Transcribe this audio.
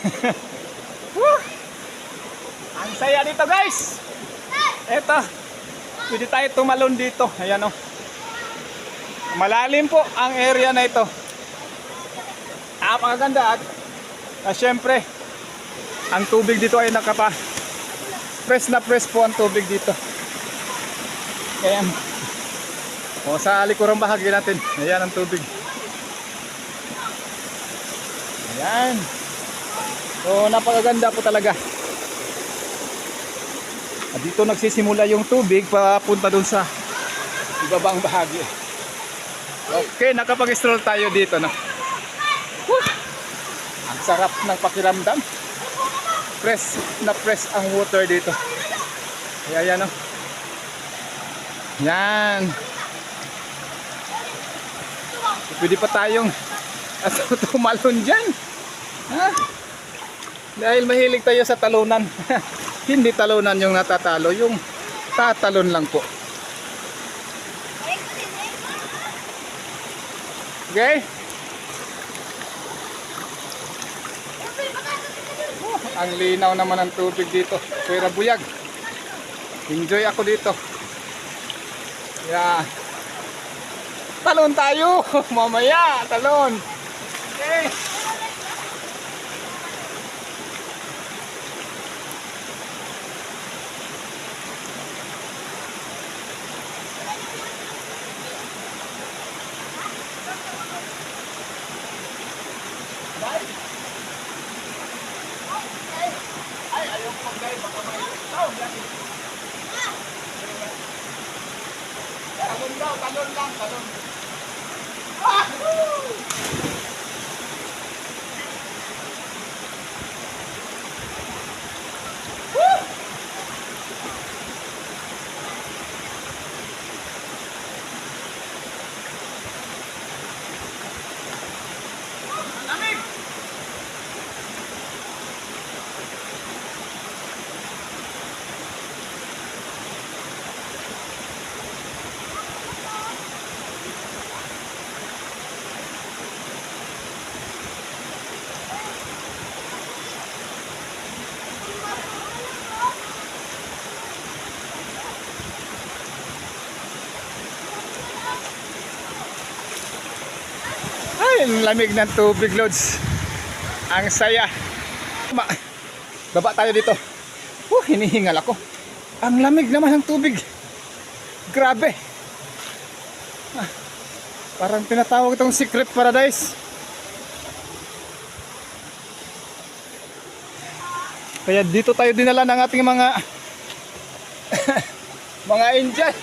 Ang saya dito guys. Eto. Pwede tayo tumalon dito. Ayan o. Malalim po ang area na ito. Napakaganda at ah, syempre ang tubig dito ay nakapa press na press po ang tubig dito. Ayan. O sa likurang bahagi natin. Ayan ang tubig. Ayan. So napakaganda po talaga. At dito nagsisimula yung tubig papunta dun sa ibabang bahagi. Okay, nakapag-stroll tayo dito na. Woo! Ang sarap ng pakiramdam. Press na press ang water dito. Kaya yan o. Yan. Pwede pa tayong tumalon dyan. Ha? Dahil mahilig tayo sa talunan. Hindi talunan yung natatalo, yung tatalon lang po. Okay? Oh, ang linaw naman ng tubig dito. Kuya Buyag. Enjoy ako dito. Yeah. Talon tayo. Mamaya, talon. Okay. Talon daw, talon lang, talon. Ah! Ang lamig ng tubig, Lods. Ang saya. Ma Baba tayo dito. Uh, hinihingal ako. Ang lamig naman ng tubig. Grabe. Ah, parang tinatawag itong secret paradise. Kaya dito tayo dinala ng ating mga mga Indian.